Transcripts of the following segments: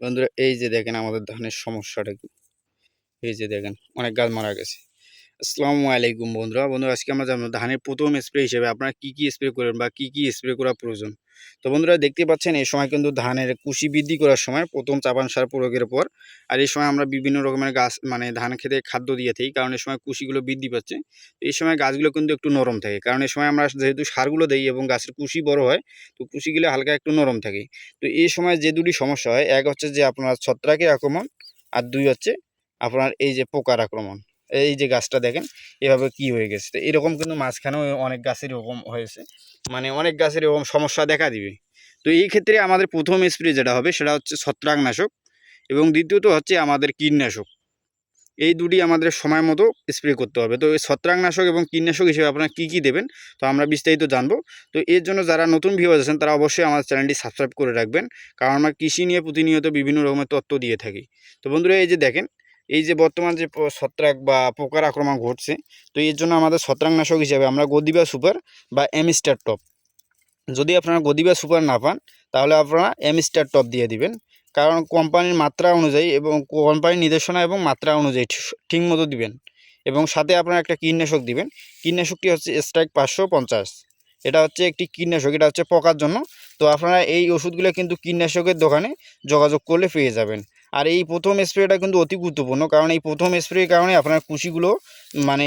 বন্ধুরা, এই যে দেখেন আমাদের ধানের সমস্যাটা কি? এই যে দেখেন, অনেক গাছ মারা গেছে। আসসালামু আলাইকুম বন্ধুরা। বন্ধুরা, আজকে আমরা জানব ধানের প্রথম স্প্রে হিসেবে আপনারা কী কী স্প্রে করেন বা কী কী স্প্রে করা প্রয়োজন? তো বন্ধুরা দেখতে পাচ্ছেন, এই সময় কিন্তু ধানের কুশি বৃদ্ধি করার সময় প্রথম চাপান সার প্রয়োগের পর আর এই সময় আমরা বিভিন্ন রকমের গাছ মানে ধান খেতে খাদ্য দিয়ে থাকি, কারণ এই সময় কুশিগুলো বৃদ্ধি পাচ্ছে। এই সময় গাছগুলো কিন্তু একটু নরম থাকে, কারণ এই সময় আমরা যেহেতু সারগুলো দিই এবং গাছের কুশি বড় হয়, তো কুশিগুলো হালকা একটু নরম থাকে। তো এই সময় যে দুটি সমস্যা হয়, এক হচ্ছে যে আপনার ছত্রাকের আক্রমণ আর দুই হচ্ছে আপনার এই যে পোকার আক্রমণ। এই যে গাছটা দেখেন, এভাবে কি হয়ে গেছে? তো এরকম কিন্তু মাঝখানেও অনেক গাছের এরকম হয়েছে। মানে অনেক গাছের এরকম সমস্যা দেখা দিবে। তো এই ক্ষেত্রে আমাদের প্রথম স্প্রে যেটা হবে, সেটা হচ্ছে ছত্রাকনাশক এবং দ্বিতীয়ত হচ্ছে আমাদের কীটনাশক। এই দুটি আমাদের সময় মতো স্প্রে করতে হবে। তো ছত্রাকনাশক এবং কীটনাশক হিসেবে আপনারা কী কী দেবেন, তো আমরা বিস্তারিত জানব। তো এর জন্য যারা নতুন ভিউয়ার্স আছেন, তারা অবশ্যই আমাদের চ্যানেলটি সাবস্ক্রাইব করে রাখবেন। কারণ আমরা কৃষি নিয়ে প্রতিনিয়ত বিভিন্ন রকমের তথ্য দিয়ে থাকি। তো বন্ধুরা, এই যে দেখেন এই যে বর্তমান যে ছত্রাক বা পোকার আক্রমণ ঘটছে, তো এর জন্য আমাদের ছত্রাকনাশক হিসেবে আমরা গদিবা সুপার বা এমস্টার টপ। যদি আপনারা গদিবা সুপার না পান, তাহলে আপনারা এমস্টার টপ দিয়ে দিবেন। কারণ কোম্পানির মাত্রা অনুযায়ী এবং কোম্পানির নির্দেশনা এবং মাত্রা অনুযায়ী ঠিক- ঠিক মতো দিবেন। এবং সাথে আপনারা একটা কীটনাশক দিবেন। কীটনাশকটি হচ্ছে স্ট্রাইক পাঁচশো পঞ্চাশ। এটা হচ্ছে একটি কীটনাশক, এটা হচ্ছে পোকার জন্য। তো আপনারা এই ওষুধগুলো কিন্তু কীটনাশকের দোকানে যোগাযোগ করলে পেয়ে যাবেন। আর এই প্রথম স্প্রেটা কিন্তু অতি গুরুত্বপূর্ণ, কারণ এই প্রথম স্প্রের কারণে আপনার কুশিগুলো মানে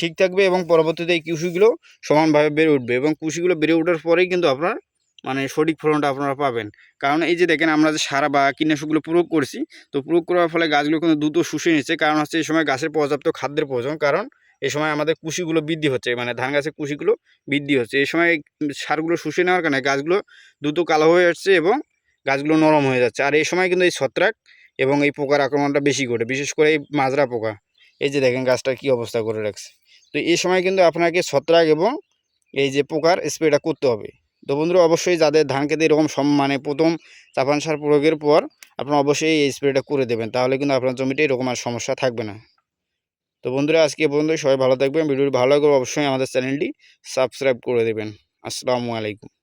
ঠিক থাকবে এবং পরবর্তীতে এই কুশিগুলো সমানভাবে বেড়ে উঠবে এবং কুশিগুলো বেড়ে ওঠার পরেই কিন্তু আপনার মানে সঠিক ফলনটা আপনারা পাবেন। কারণ এই যে দেখেন আমরা যে সারা বা কীটনাশকগুলো প্রয়োগ করছি, তো প্রয়োগ করার ফলে গাছগুলো কিন্তু দ্রুত শুষে নিচ্ছে, কারণ হচ্ছে এই সময় গাছের পর্যাপ্ত খাদ্যের প্রয়োজন, কারণ এই সময় আমাদের কুশিগুলো বৃদ্ধি হচ্ছে মানে ধান গাছের কুশিগুলো বৃদ্ধি হচ্ছে। এই সময় সারগুলো শুষে নেওয়ার কারণে গাছগুলো দ্রুত কালো হয়ে যাচ্ছে এবং গাছগুলো নরম হয়ে যাচ্ছে। আর এই সময় কিন্তু এই ছত্রাক এবং এই পোকার আক্রমণটা বেশি ঘটে, বিশেষ করে এই মাজরা পোকা। এই যে দেখেন গাছটা কী অবস্থা করে রাখছে। তো এই সময় কিন্তু আপনাকে ছত্রাক এবং এই যে পোকার স্প্রেটা করতে হবে। তো বন্ধুরা, অবশ্যই যাদের ধান খেতে এরকম সম মানে প্রথম চাপান সার প্রয়োগের পর আপনারা অবশ্যই এই স্প্রেটা করে দেবেন। তাহলে কিন্তু আপনার জমিতে এরকম আর সমস্যা থাকবে না। তো বন্ধুরা, আজকে পর্যন্ত সবাই ভালো থাকবেন। ভিডিওটি ভালো লাগলে অবশ্যই আমাদের চ্যানেলটি সাবস্ক্রাইব করে দেবেন। আসসালামু আলাইকুম।